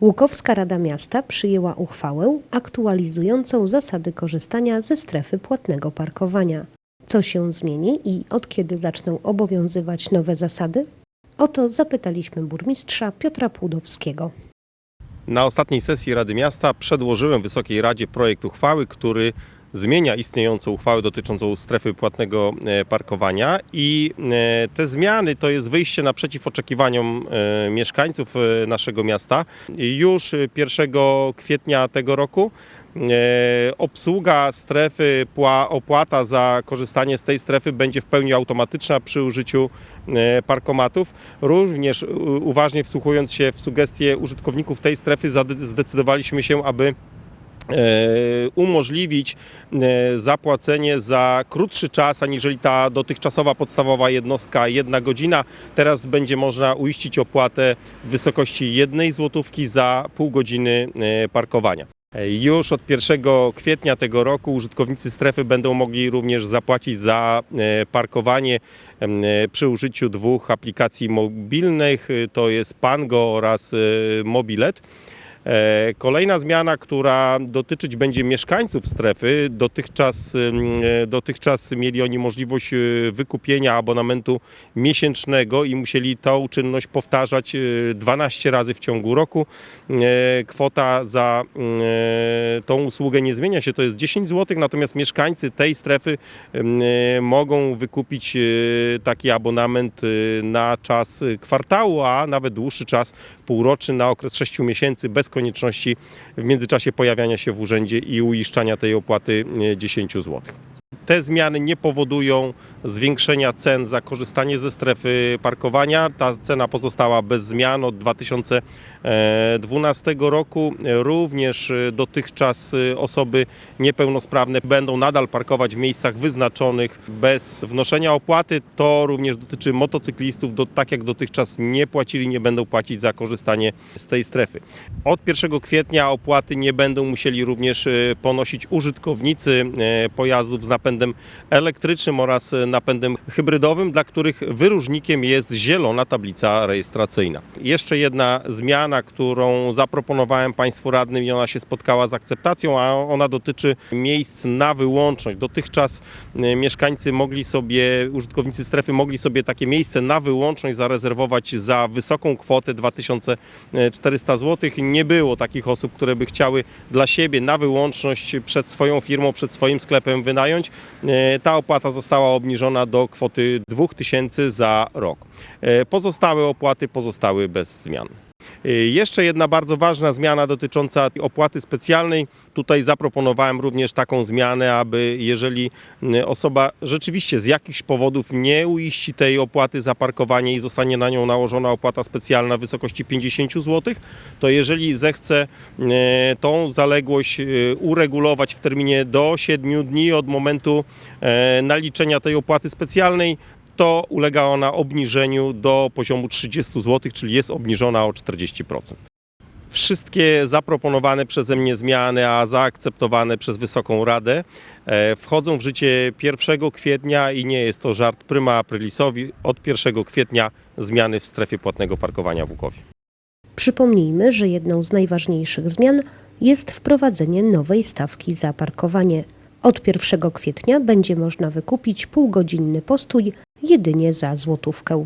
Łukowska Rada Miasta przyjęła uchwałę aktualizującą zasady korzystania ze strefy płatnego parkowania. Co się zmieni i od kiedy zaczną obowiązywać nowe zasady? O to zapytaliśmy burmistrza Piotra Płudowskiego. Na ostatniej sesji Rady Miasta przedłożyłem Wysokiej Radzie projekt uchwały, który zmienia istniejącą uchwałę dotyczącą strefy płatnego e, parkowania i e, te zmiany to jest wyjście naprzeciw oczekiwaniom e, mieszkańców naszego miasta. Już 1 kwietnia tego roku obsługa strefy, pła- opłata za korzystanie z tej strefy będzie w pełni automatyczna przy użyciu parkomatów. Również uważnie wsłuchując się w sugestie użytkowników tej strefy zdecydowaliśmy się, aby umożliwić e, zapłacenie za krótszy czas, aniżeli ta dotychczasowa podstawowa jednostka jedna godzina. Teraz będzie można uiścić opłatę w wysokości jednej złotówki za pół godziny e, parkowania. E, Już od 1 kwietnia tego roku użytkownicy strefy będą mogli również zapłacić za e, parkowanie e, przy użyciu dwóch aplikacji mobilnych, e, to jest Pango oraz e, Mobilet. E, Kolejna zmiana, która dotyczyć będzie mieszkańców strefy, dotychczas, e, dotychczas mieli oni możliwość e, wykupienia abonamentu miesięcznego i musieli tą czynność powtarzać e, 12 razy w ciągu roku. E, Kwota za e, tą usługę nie zmienia się, to jest 10 zł, natomiast mieszkańcy tej strefy mogą wykupić taki abonament na czas kwartału, a nawet dłuższy czas półroczny na okres 6 miesięcy bez konieczności w międzyczasie pojawiania się w urzędzie i uiszczania tej opłaty e, 10 zł. Te zmiany nie powodują zwiększenia cen za korzystanie ze strefy parkowania. Ta cena pozostała bez zmian od 2012 roku. Również e, dotychczas e, osoby niepełnosprawne będą nadal parkować w miejscach wyznaczonych bez wnoszenia opłaty. To również dotyczy motocyklistów. Do, tak jak dotychczas nie płacili, nie będą płacić za korzystanie z tej strefy. Od 1 kwietnia opłaty nie będą musieli również e, ponosić użytkownicy pojazdów z napędem elektrycznym oraz e, napędem hybrydowym, dla których wyróżnikiem jest zielona tablica rejestracyjna. Jeszcze jedna zmiana, którą zaproponowałem Państwu radnym i ona się spotkała z akceptacją, a ona dotyczy miejsc na wyłączność. Dotychczas e, mieszkańcy mogli sobie, użytkownicy strefy mogli sobie takie miejsce na wyłączność zarezerwować za wysoką kwotę 2400 zł. Nie było takich osób, które by chciały dla siebie na wyłączność przed swoją firmą, przed swoim sklepem wynająć. E, Ta opłata została obniżona do kwoty 2000 za rok. E, Pozostałe opłaty pozostały bez zmian. E, Jeszcze jedna bardzo ważna zmiana dotycząca opłaty specjalnej. Tutaj zaproponowałem również taką zmianę, aby jeżeli m, osoba rzeczywiście z jakichś powodów nie uiści tej opłaty za parkowanie i zostanie na nią nałożona opłata specjalna w wysokości 50 zł, to jeżeli zechce e, tą zaległość uregulować w terminie do 7 dni od momentu e, naliczenia tej opłaty specjalnej, to ulega ona obniżeniu do poziomu 30 zł, czyli jest obniżona o 40%. Wszystkie zaproponowane przeze mnie zmiany, a zaakceptowane przez Wysoką Radę, e, wchodzą w życie 1 kwietnia i nie jest to żart prima aprilisowi. Od 1 kwietnia zmiany w strefie płatnego parkowania w Łukowie. Przypomnijmy, że jedną z najważniejszych zmian jest wprowadzenie nowej stawki za parkowanie. Od 1 kwietnia będzie można wykupić półgodzinny postój jedynie za złotówkę.